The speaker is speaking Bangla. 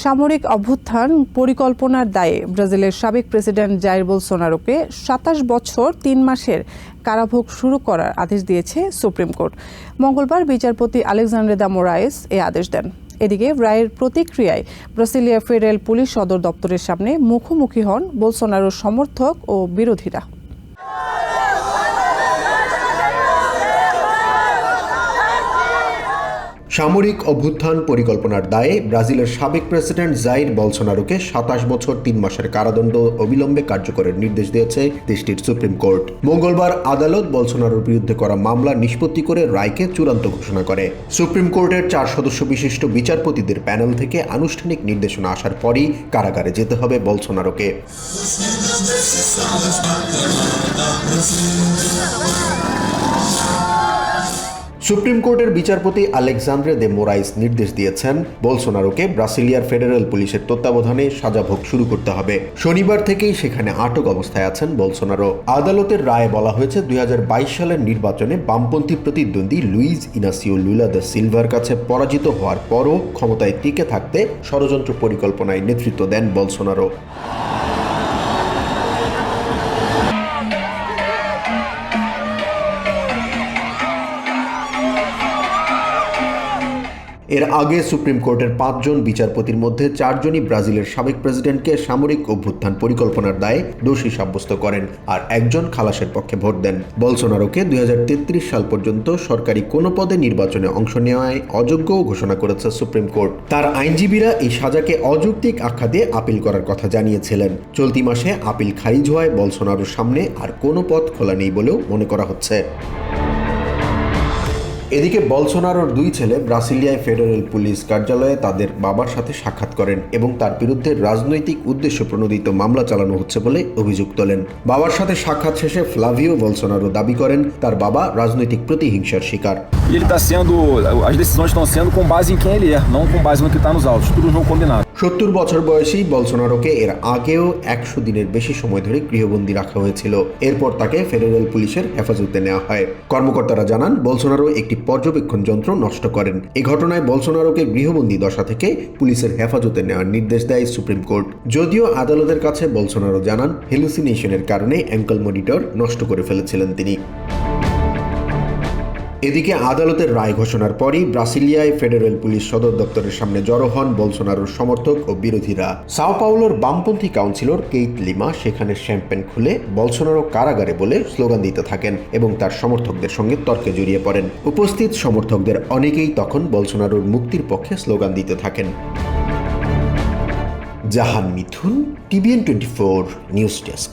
সামরিক অভ্যুত্থান পরিকল্পনার দায়ে ব্রাজিলের সাবেক প্রেসিডেন্ট জাইর বোলসোনারোকে সাতাশ বছর তিন মাসের কারাভোগ শুরু করার আদেশ দিয়েছে সুপ্রিম কোর্ট। মঙ্গলবার বিচারপতি আলেকজান্ডার দা মোরায়েস এই আদেশ দেন। এদিকে রায়ের প্রতিক্রিয়ায় ব্রাসিলিয়া ফেডারেল পুলিশ সদর দপ্তরের সামনে মুখোমুখি হন বোলসোনারোর সমর্থক ও বিরোধীরা। সামরিক অভ্যুত্থান পরিকল্পনার দায়ে ব্রাজিলের সাবেক প্রেসিডেন্ট জাইর বলসোনারোকে সাতাশ বছর তিন মাসের কারাদণ্ড অবিলম্বে কার্যকরের নির্দেশ দিয়েছে দেশটির সুপ্রিম কোর্ট। মঙ্গলবার আদালত বলসোনারোর বিরুদ্ধে করা মামলা নিষ্পত্তি করে রায়কে চূড়ান্ত ঘোষণা করে। সুপ্রিম কোর্টের চার সদস্য বিশিষ্ট বিচারপতিদের প্যানেল থেকে আনুষ্ঠানিক নির্দেশনা আসার পরই কারাগারে যেতে হবে বলসোনারোকে। সুপ্রিম কোর্টের বিচারপতি আলেকজান্দ্রে দে মোরাইস নির্দেশ দিয়েছেন, বলসোনারোকে ব্রাসিলিয়ার ফেডারেল পুলিশের তত্ত্বাবধানে সাজাভোগ শুরু করতে হবে। শনিবার থেকেই সেখানে আটক অবস্থায় আছেন বলসোনারো। আদালতের রায়ে বলা হয়েছে, দুই হাজার বাইশ সালের নির্বাচনে বামপন্থী প্রতিদ্বন্দ্বী লুইজ ইনাসিও লুলা দা সিলভার কাছে পরাজিত হওয়ার পরও ক্ষমতায় টিকে থাকতে ষড়যন্ত্র পরিকল্পনায় নেতৃত্ব দেন বলসোনারো। এর আগে সুপ্রিম কোর্টের পাঁচজন বিচারপতির মধ্যে চারজনই ব্রাজিলের সাবেক প্রেসিডেন্টকে সামরিক অভ্যুত্থান পরিকল্পনার দায়ে দোষী সাব্যস্ত করেন আর একজন খালাসের পক্ষে ভোট দেন। বলসোনারোকে দুই হাজার তেত্রিশ সাল পর্যন্ত সরকারি কোনো পদে নির্বাচনে অংশ নেওয়ায় অযোগ্য ঘোষণা করেছে সুপ্রিম কোর্ট। তার আইনজীবীরা এই সাজাকে অযৌক্তিক আখ্যা দিয়ে আপিল করার কথা জানিয়েছিলেন। চলতি মাসে আপিল খারিজ হওয়ায় বলসোনারোর সামনে আর কোনো পথ খোলা নেই বলেও মনে করা হচ্ছে। এদিকে বলসোনারোর দুই ছেলে ব্রাসিলিয়ায় ফেডারেল পুলিশ কার্যালয়ে তাদের বাবার সাথে সাক্ষাৎ করেন এবং তার বিরুদ্ধে রাজনৈতিক উদ্দেশ্য প্রণোদিত মামলা চালানো হচ্ছে বলে অভিযোগ তোলেন বাবার সাথে সাক্ষাৎ শেষে ফ্লাভিও বলসোনারো দাবি করেন তার বাবা রাজনৈতিক প্রতিহিংসার শিকার ele está sendo. As decisões estão sendo com base em quem ele é, não com base no que está nos autos. Tudo não combinado. সত্তর বছর বয়সী বলসোনারোকে এর আগেও একশো দিনের বেশি সময় ধরে গৃহবন্দী রাখা হয়েছিল। এরপর তাকে ফেডারেল পুলিশের হেফাজতে নেওয়া হয়। কর্মকর্তারা জানান, বলসোনারো একটি পর্যবেক্ষণ যন্ত্র নষ্ট করেন। এ ঘটনায় বলসোনারোকে গৃহবন্দী দশা থেকে পুলিশের হেফাজতে নেওয়ার নির্দেশ দেয় সুপ্রিম কোর্ট। যদিও আদালতের কাছে বলসোনারো জানান, হেলুসিনেশনের কারণে অ্যাঙ্কল মনিটর নষ্ট করে ফেলেছিলেন তিনি। এদিকে আদালতের রায় ঘোষণার পরই ব্রাসিলিয়ায় ফেডারেল পুলিশ সদর দপ্তরের সামনে জড়ো হন বলসোনারোর সমর্থক ও বিরোধীরা। সাও পাউলোর বামপন্থী কাউন্সিলর কেইট লিমা সেখানে শ্যাম্পেন খুলে বলসোনারো কারাগারে বলে স্লোগান দিতে থাকেন এবং তার সমর্থকদের সঙ্গে তর্কে জড়িয়ে পড়েন। উপস্থিত সমর্থকদের অনেকেই তখন বলসোনারোর মুক্তির পক্ষে স্লোগান দিতে থাকেন। Jahan Mithun, TVN twenty four, news desk.